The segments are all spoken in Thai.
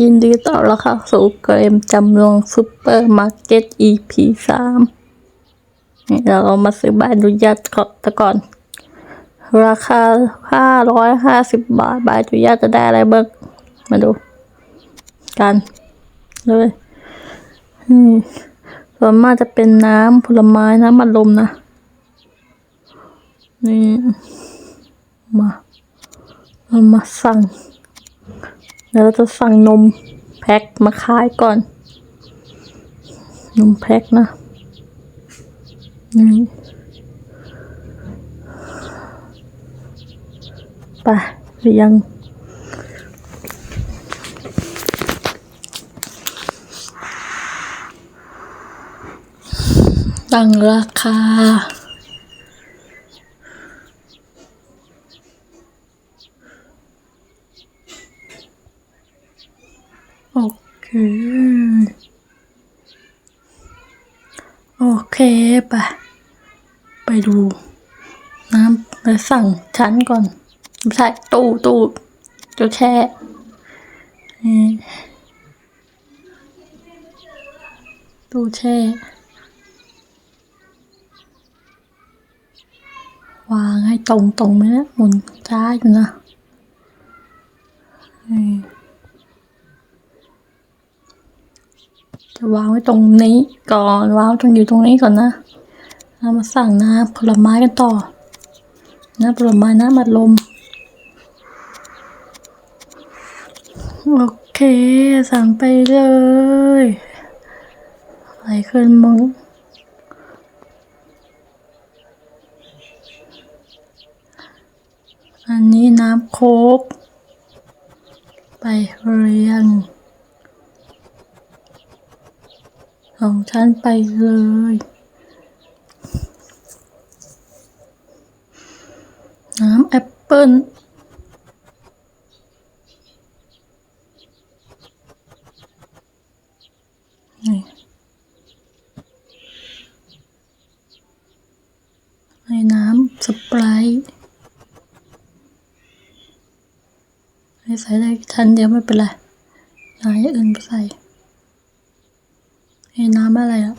ยินดีต้อนรับเข้าสู่เกมจำลองซูเปอร์มาร์เก็ต EP สามนี่เราเอามาซื้อบ้านอนุญาตก่อนแต่ก่อน ราคาห้าร้อยห้าสิบบาทบาทอนุญาตจะได้อะไรบ้างมาดู กันเลยส่วนมากจะเป็นน้ำผลไม้น้ำมันลมนะ นี่ มา เรามาสั่ง เดี๋ยวเราจะสั่งนมแพ็คมาขายก่อน นมแพ็คนะนี่ไปหรือยังตั้งราคา โอเค โอเค ไป ไปดูน้ำไปสั่งชั้นก่อนไม่ใช่ตู้ตู้จะแช่ตู้แช่ วางให้ตรงตรงไหมนะหมุนช้าอยู่นะนี่ จะวางไว้ตรงนี้ก่อนวางตรงอยู่ตรงนี้ก่อนนะเรามาสั่งน้ำผลไม้กันต่อน้ำผลไม้น้ำมัดลมโอเค สั่งไปเลยอะไรขึ้นมึงอันนี้น้ำโคกไปเรียน ของฉันไปเลย น้ำแอปเปิ้ลให้น้ำสไปรท์ให้ใส่ได้ชั้นเดียวไม่เป็นไรหาอย่างอื่นไปใส่ เห็นน้ำอะไรอะ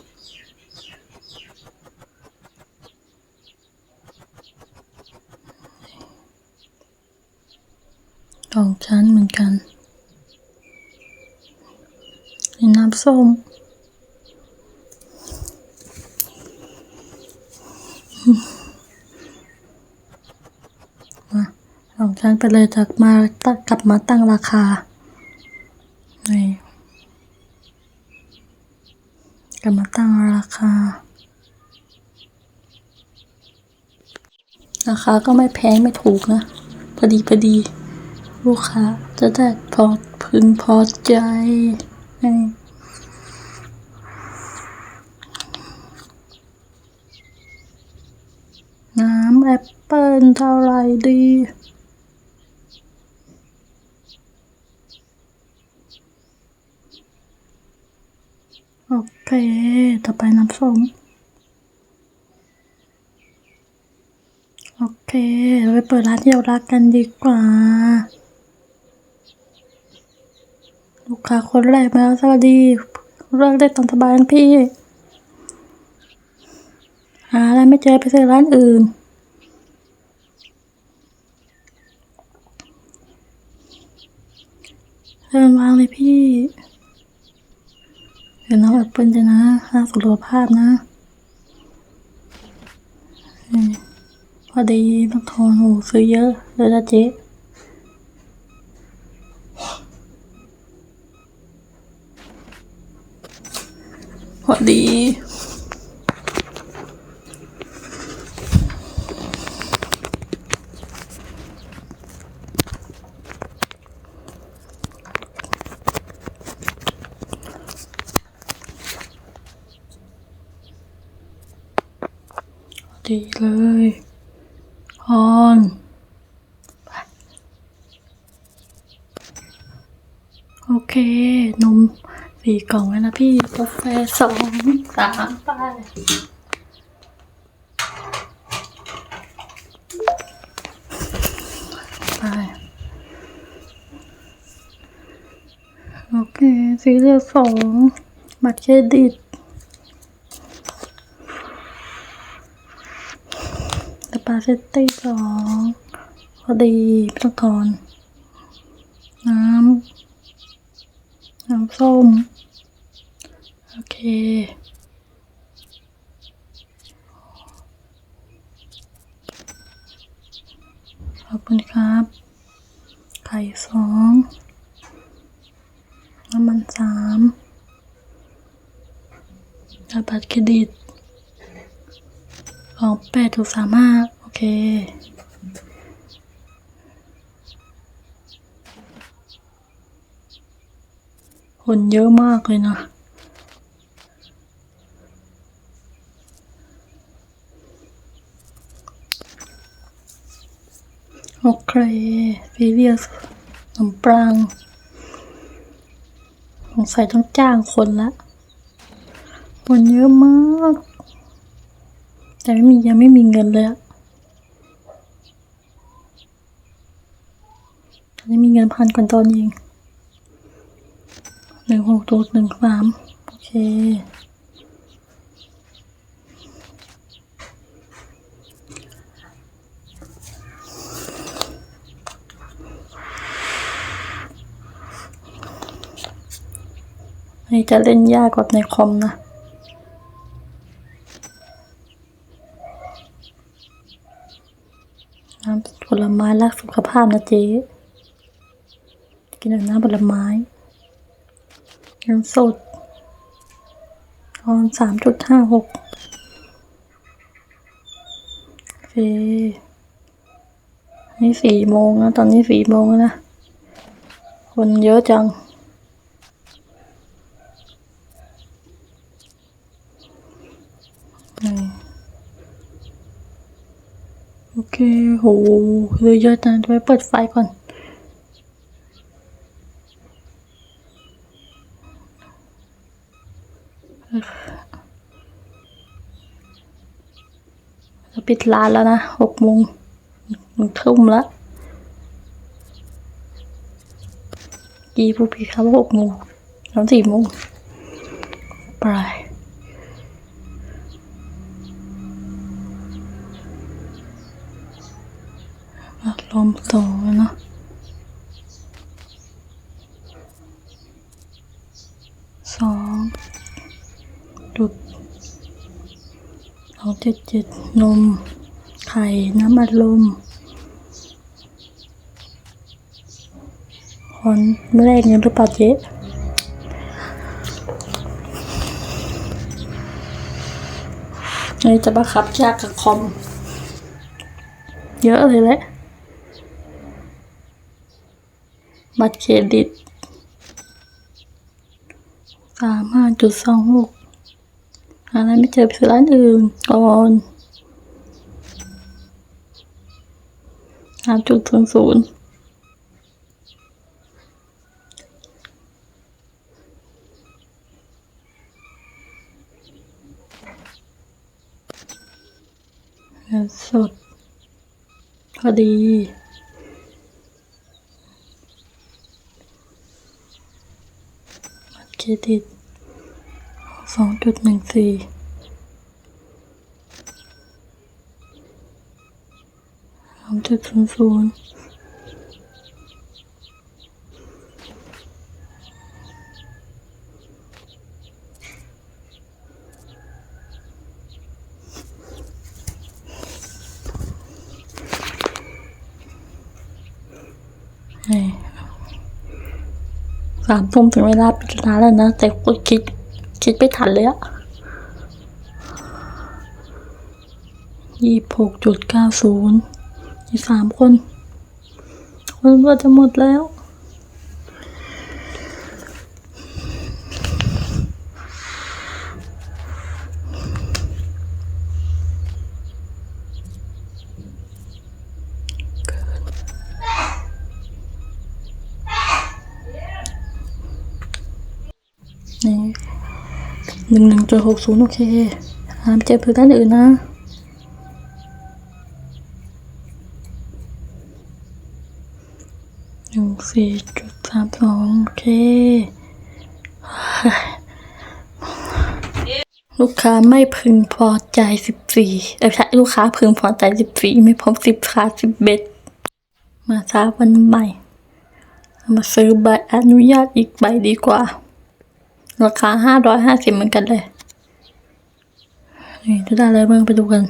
ของฉันเหมือนกันเห็นน้ำส้มมาของฉันไปเลยจากมาตั้งกลับมาตั้งราคา นี่ กลับมาตั้งราคา ราคาก็ไม่แพงไม่ถูกนะ พอดีพอดี ลูกค้าจะได้พอพึงพอใจน้ำแอปเปิลเท่าไรดี โอเค ต่อไปน้ำส้มโอเคเราไปเปิดร้านที่เรารักกันดีกว่า ลูกค้าคนแรกมาแล้วสวัสดีเลือกได้ตามสบายนะพี่หาอะไรไม่เจอไปซื้อร้านอื่นเริ่มวางเลยพี่ เดี๋ยวน้องแอปเปิ้ลจะนะค่าสุขภาพนะอพอดีบางทอนโหซื้อเยอะเลยนะเจ๊พอดีเลยออนไปโอเค นมสี่กล่องแล้วนะ พี่กาแฟสองสามไปไปโอเคซีเรียลสองบัตรเครดิตสปาเซตตี้สองพอดีไม่ต้องทอนน้ำ น้ำส้ม ขอบคุณครับ ไข่สองน้ำมันสามแล้วบัตรเครดิตสองแปดถูกสามห้าโอเคคนเยอะมากเลยนะ โอ เคซีเรียสขนมปรางสงสัยต้องจ้างคนละคนเยอะมาก แต่ไม่มียังไม่มีเงินเลยอะตอนนี้มีเงินพันก่อนตอนเองหนึ่งหกตัวหนึ่งสามโอเค นนี้จะเล่นยากกว่าในคอมนะน้ำผลไม้รักสุขภาพนะเจ๊กินน้ำผลไม้เงินสดตอนสามจุดห้าหกโอเคนี่สี่โมงนะ ตอนนี้สี่โมงแล้วนะ คนเยอะจัง โอเคโหเลยเยอะจังไปเปิดไฟก่อน จะปิดร้านแล้วนะหกโมงหนึ่งทุ่มล้วกี่ผู้พี่ครับหกโมงตอนสี่โมงไป ลมสองแล้วเนาะสองจุดสองเจ็ดเจ็ดนม ไข่ น้ำอัดลมคอนแรกเงินหรือเปล่าเจ๊นี่จะบังคับยากกับคอม เยอะเลยแหละ บัตรเครดิตสามห้าจุดสองหกอะไรไม่เจอไปซื้อร้านอื่นก่อนสามจุดศูนย์ศูนย์สดพอดี บัตร เครดิตสองจุดหนึ่งสี่สามจุดศูนย์ศูนย์นี่ สามทุ่มถึงเวลาปิดร้านแล้วนะ แต่ก็คิด คิดไม่ทันเลยอะยี่หกจุดเก้าศูนย์มีสามคน คนก็จะหมดแล้ว นี่ หนึ่งหนึ่งจุดหกศูนย์โอเคหาไม่เจอเพื่อนด้านอื่นนะหนึ่งสี่จุดสามสองโอเค ลูกค้าไม่พึงพอใจสิบสี่เออใช่ลูกค้าพึงพอใจสิบสี่ไม่พบสิบขาสิบเบ็ดมาช้าวันใหม่ มาซื้อใบอนุญาตอีกใบดีกว่า ราคาห้าร้อยห้าสิบเหมือนกันเลย นี่จะได้อะไรบ้างไปดูกัน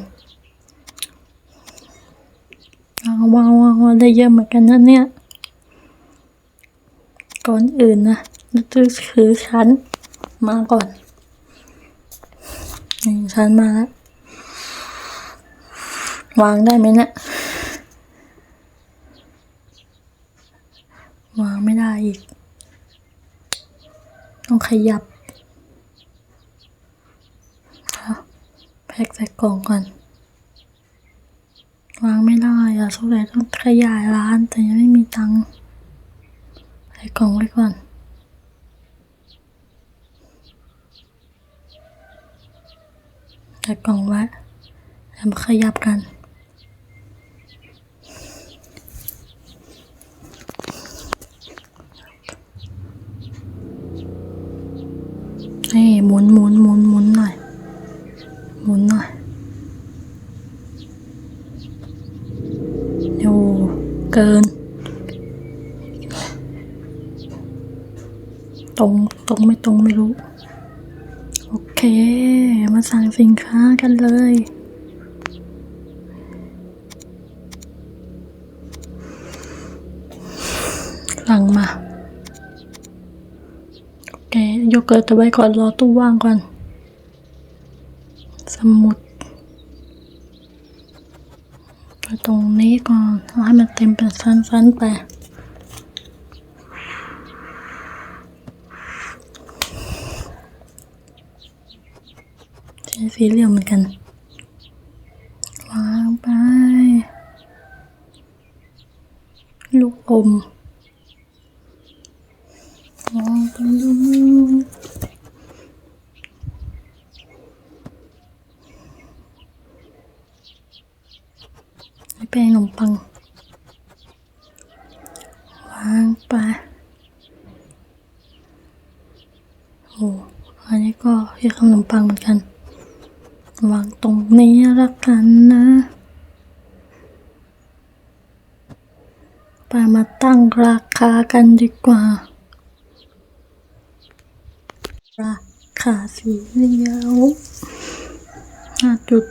ว้าวว้าวว้าวได้เยอะเหมือนกันนะเนี่ย ก่อนอื่นนะเราจะคือชั้นมาก่อนนี่ชั้นมาแล้ววางได้ไหมเนะี่ยวางไม่ได้อีก ต้องข ยับแพ็คใส่กล่องก่อน วางไม่ได้อะสงสัยต้องขยายร้านแต่ยังไม่มีตังค์ใส่กล่องไว้ก่อนใส่กล่องไว้แล้วมาขยับกัน นี่ห มุนหมุนหมุนหมุนหน่อยหมุนหน่อยโอ้เกิน ตรงตรงไม่ตรงไม่รู้ โอเค มาสั่งสินค้ากันเลย โอเคโยเกิร์ตเอาไว้ก่อนรอตู้ว่างก่อน สมุดไปตรงนี้ก่อนเอาให้มันเต็มเป็นสั้นๆไปใช้สีเหลี่ยมเหมือนกันวางไป ลูกอมวางไปลูก เป็นขนมปัง วางไปโอ้อันนี้ก็ที่ขนมปังเหมือนกัน วางตรงนี้ละกันนะไปมาตั้งราคากันดีกว่า ราคาสีเหลียวห้าจุด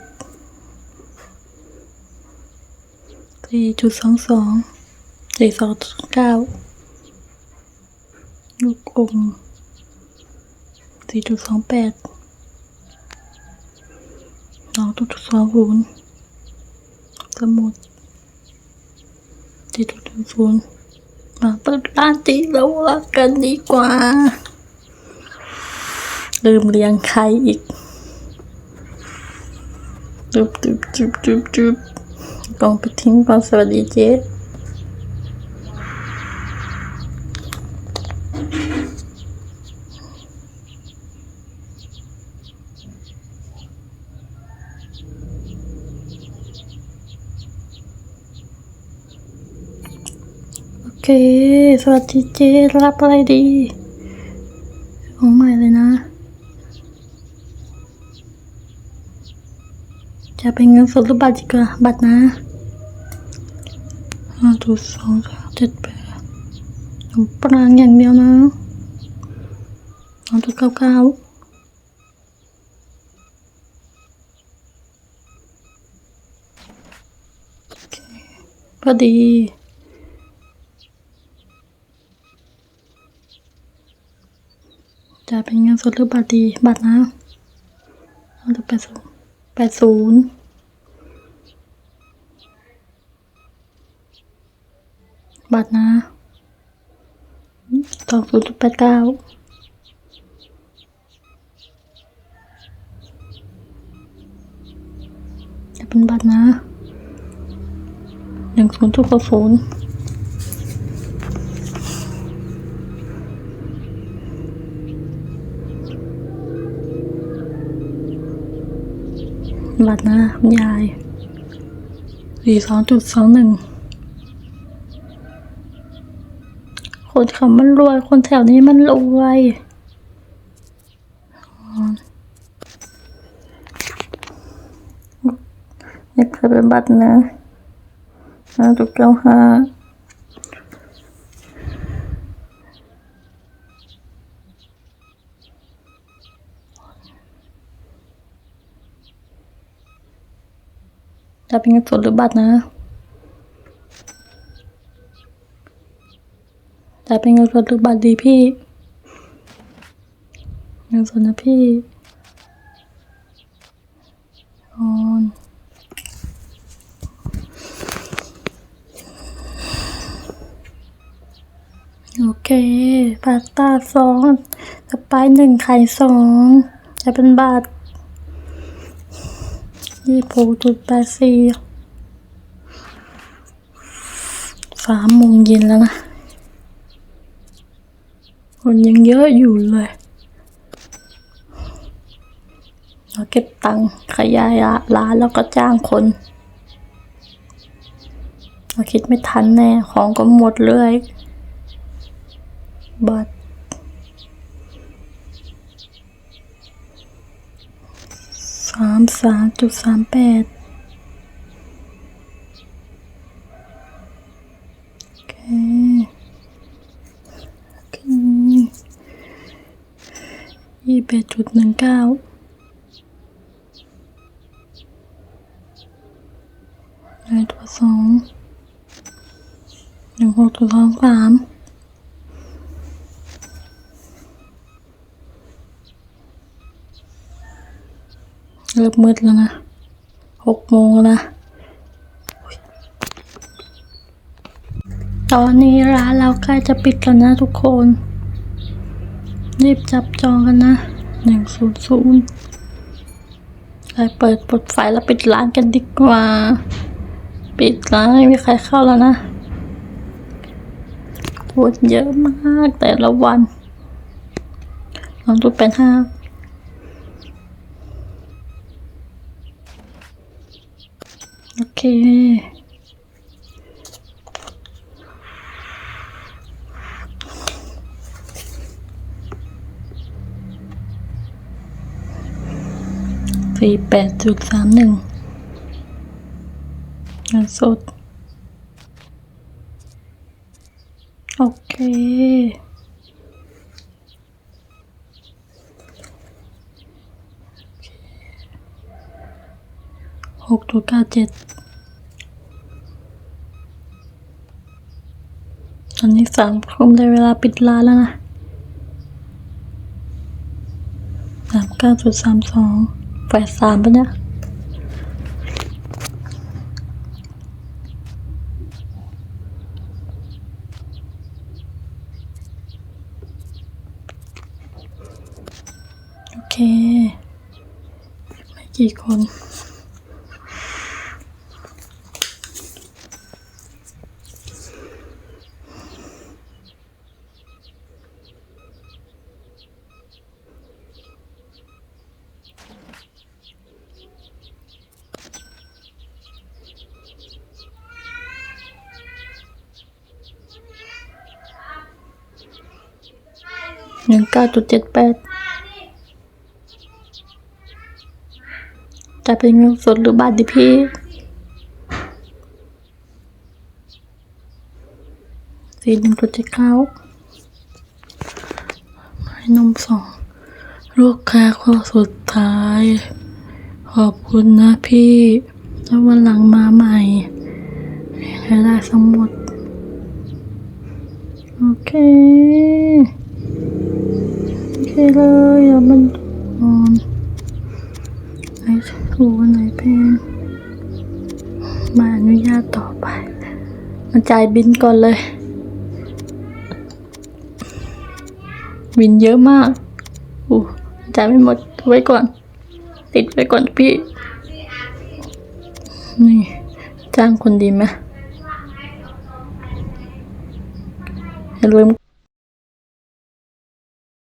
สี่จุดสองสองสี่สองเก้าลูกอมสี่จุดสองแปดสองจุดสองศูนย์สมุดสี่จุดศูนย์มาเปิดร้านตีแล้วว่ากันดีกว่า ลืมเรียงใครอีกจุบจุบจุบจุบจุบ กองไปทิ้งกอนสวัสดีเจ๊โอเคสวัสดีเจ รับอะไรดี ของใหม่เลยนะ จะเป็นเงินสดหรือบัตรดีกว่าบัตรนะ จุดสองสามเจ็ดแปดขนมปรางอย่างเดียวนะสองจุดเก้าเก้าโอเคพอดีจะเป็นเงินสดหรือบัตรดี บัตรนะเอาจะแปดศูนย์แปดศูนย์บัตรนะ สองศูนย์แปดเก้าจะเป็นบัตรนะหนึ่งศูนย์ทุกศูนย์บัตรนะคุณยายสี่สองจุดสองหนึ่ง คนเขามันรวย คนแถวนี้มันรวยนี่เคยเป็นบัตรนะนะทุกเก้าห้าจะเป็นเงินสดหรือบัตรนะ จะเป็นเงินสดหรือบัตรดีพี่ เงินสดนะพี่ออนโอเคพาสต้าสองสไปหนึ่งไข่สองจะเป็นบาทยี่สิบหกจุดแปดสี่สามโมงเย็นแล้วนะ คนยังเยอะอยู่เลยเราเก็บตังค์ขยายร้านแล้วก็จ้างคนเราคิดไม่ทันแน่ ของก็หมดเลยบัตรสามสามจุดสามแปดโอเคโอเค ยี่สิบเอ็ดจุดหนึ่งเก้าหนึ่งตัวสองหนึ่งหกตัวสองสามเริ่มมืดแล้วนะหกโมงแล้วนะ ตอนนี้ร้านเราใกล้จะปิดแล้วนะทุกคน รีบจับจองกันนะหนึ่งศูนย์ศูนย์ไปเปิดปลดไฟแล้วปิดร้านกันดีกว่า ปิดร้านไม่มีใครเข้าแล้วนะปวดเยอะมากแต่ละวันลองดูเป็นห้าโอเค สี่แปดจุดสามหนึ่งเงินสด โอเค หกตัวเก้าเจ็ดตอนนี้สามทุ่มได้เวลาปิดร้านแล้วนะสามเก้าจุดสามสอง แปดสามปะเนี่ยโอเค ไม่กี่คน หนึ่งเก้าจุดเจ็ดแปดจะเป็นเงินสดหรือบาทดิพี่สี่หนึ่งจุดเจ็ดเก้าไม้นมสองลูกค้าคนสุดท้าย ขอบคุณนะพี่แล้ววันหลังมาใหม่ให้ได้สมหมดโอเค เลยอะมันอ่อนไหนถูกอันไหนแพงมาอนุญาตต่อไป มาจ่ายบินก่อนเลย บินเยอะมากอู้จ่ายไม่หมดไว้ก่อน ติดไว้ก่อนพี่ นี่ จ้างคนดีไหมอย่าลืม